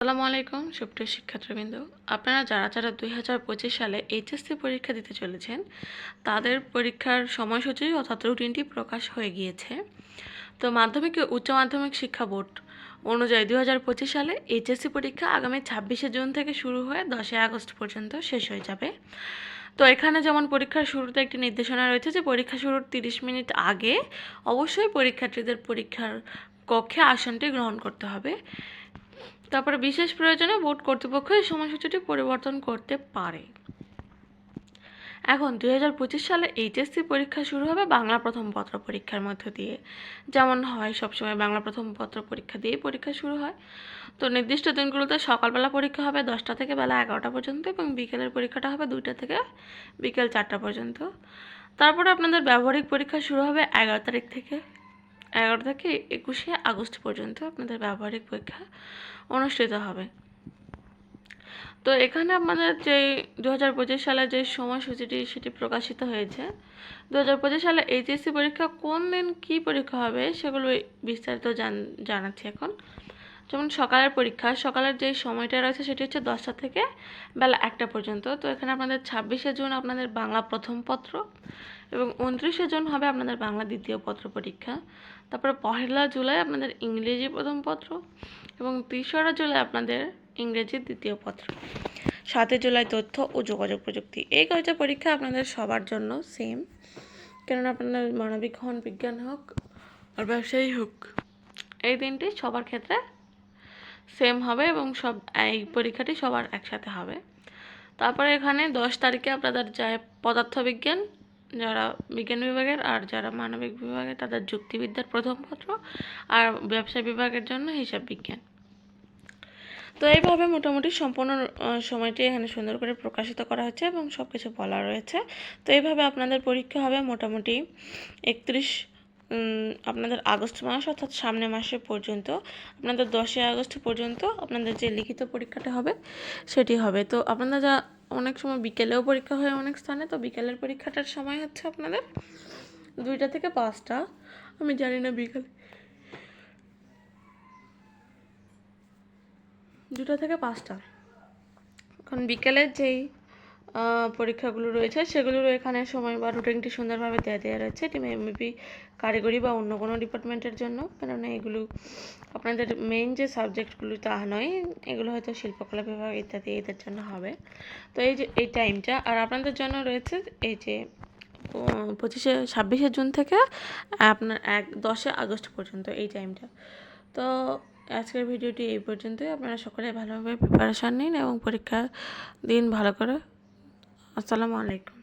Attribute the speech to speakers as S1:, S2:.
S1: আসসালামু আলাইকুম, সুপ্রিয় শিক্ষার্থীবৃন্দ। আপনারা যারা যারা দুই হাজার পঁচিশ সালে এইচএসসি পরীক্ষা দিতে চলেছেন, তাদের পরীক্ষার সময়সূচি অর্থাৎ রুটিনটি প্রকাশ হয়ে গিয়েছে। তো মাধ্যমিক ও উচ্চ মাধ্যমিক শিক্ষা বোর্ড অনুযায়ী দুই হাজার পঁচিশ সালে এইচএসসি পরীক্ষা আগামী ছাব্বিশে জুন থেকে শুরু হয়ে দশই আগস্ট পর্যন্ত শেষ হয়ে যাবে। তো এখানে যেমন পরীক্ষার শুরুতে একটি নির্দেশনা রয়েছে যে পরীক্ষা শুরুর তিরিশ মিনিট আগে অবশ্যই পরীক্ষার্থীদের পরীক্ষার কক্ষে আসনটি গ্রহণ করতে হবে। তারপরে বিশেষ প্রয়োজনে বোর্ড কর্তৃপক্ষ এই সময়সূচিটি পরিবর্তন করতে পারে। এখন দুই হাজার পঁচিশ সালে এইচএসসি পরীক্ষা শুরু হবে বাংলা প্রথম পত্র পরীক্ষার মধ্য দিয়ে। যেমন হয়, সবসময় বাংলা প্রথম পত্র পরীক্ষা দিয়েই পরীক্ষা শুরু হয়। তো নির্দিষ্ট দিনগুলোতে সকালবেলা পরীক্ষা হবে দশটা থেকে বেলা এগারোটা পর্যন্ত এবং বিকেলের পরীক্ষাটা হবে দুইটা থেকে বিকেল চারটা পর্যন্ত। তারপরে আপনাদের ব্যবহারিক পরীক্ষা শুরু হবে এগারো তারিখ থেকে। এগারো থেকে একুশে আগস্ট পর্যন্ত আপনাদের ব্যবহারিক পরীক্ষা অনুষ্ঠিত হবে। তো এখানে আপনাদের যে দু হাজার পঁচিশ সালে যে সময়সূচিটি, সেটি প্রকাশিত হয়েছে। দু হাজার পঁচিশ সালে এইচএসসি পরীক্ষা কোন দিন কী পরীক্ষা হবে, সেগুলো বিস্তারিত জান, জানাচ্ছি এখন। যেমন সকালের পরীক্ষা, সকালের যে সময়টা রয়েছে সেটি হচ্ছে দশটা থেকে বেলা একটা পর্যন্ত। তো এখানে আপনাদের ছাব্বিশে জুন আপনাদের বাংলা প্রথম পত্র এবং উনত্রিশে জুন হবে আপনাদের বাংলা দ্বিতীয় পত্র পরীক্ষা। তারপরে পহেলা জুলাই আপনাদের ইংরেজি প্রথম পত্র এবং তেসরা জুলাই আপনাদের ইংরেজি দ্বিতীয় পত্র। সাতই জুলাই তথ্য ও যোগাযোগ প্রযুক্তি। এই কয়টা পরীক্ষা আপনাদের সবার জন্য সেম কেননা আপনাদের মানবিক হন বিজ্ঞান হোক, আর ব্যবসায়ী হোক, এই দিনটি সবার ক্ষেত্রে সেম হবে এবং সব, এই পরীক্ষাটি সবার একসাথে হবে। তারপরে এখানে দশ তারিখে আপনাদের যায় পদার্থবিজ্ঞান, যারা বিজ্ঞান বিভাগের আর যারা মানবিক বিভাগের তাদের যুক্তিবিদ্যার প্রথম পত্র আর ব্যবসা বিভাগের জন্য হিসাব বিজ্ঞান। তো এইভাবে মোটামুটি সম্পূর্ণ সময়টি এখানে সুন্দর করে প্রকাশিত করা হয়েছে এবং সব কিছু বলা রয়েছে। তো এইভাবে আপনাদের পরীক্ষা হবে মোটামুটি একত্রিশ আপনাদের আগস্ট মাস অর্থাৎ সামনে মাসে পর্যন্ত, আপনাদের দশই আগস্ট পর্যন্ত আপনাদের যে লিখিত পরীক্ষাটা হবে, সেটি হবে। তো আপনাদের যা অনেক সময় বিকেলেও পরীক্ষা হয় অনেক স্থানে, তো বিকেলের পরীক্ষাটার সময় হচ্ছে আপনাদের দুইটা থেকে পাঁচটা। আমি জানি না বিকেলে। দুটো থেকে পাঁচটা। কারণ বিকেলের যেই পরীক্ষাগুলো রয়েছে সেগুলোরও এখানে সময় বা রুটিনটি সুন্দরভাবে দেওয়া দেওয়া রয়েছে এটি মেবি কারিগরি বা অন্য কোনো ডিপার্টমেন্টের জন্য। কেননা এগুলো আপনাদের মেইন যে সাবজেক্টগুলো তা নয়, এগুলো হয়তো শিল্পকলা বিভাগ ইত্যাদি এদের জন্য হবে। তো এই যে, এই টাইমটা আর আপনাদের জন্য রয়েছে এই যে পঁচিশে, ছাব্বিশে জুন থেকে আপনার এক, দশে আগস্ট পর্যন্ত এই টাইমটা তো আজকের ভিডিওটি এই পর্যন্তই। আপনারা সকলে ভালোভাবে প্রিপারেশান নিন এবং পরীক্ষার দিন ভালো করে আসসালামু আলাইকুম।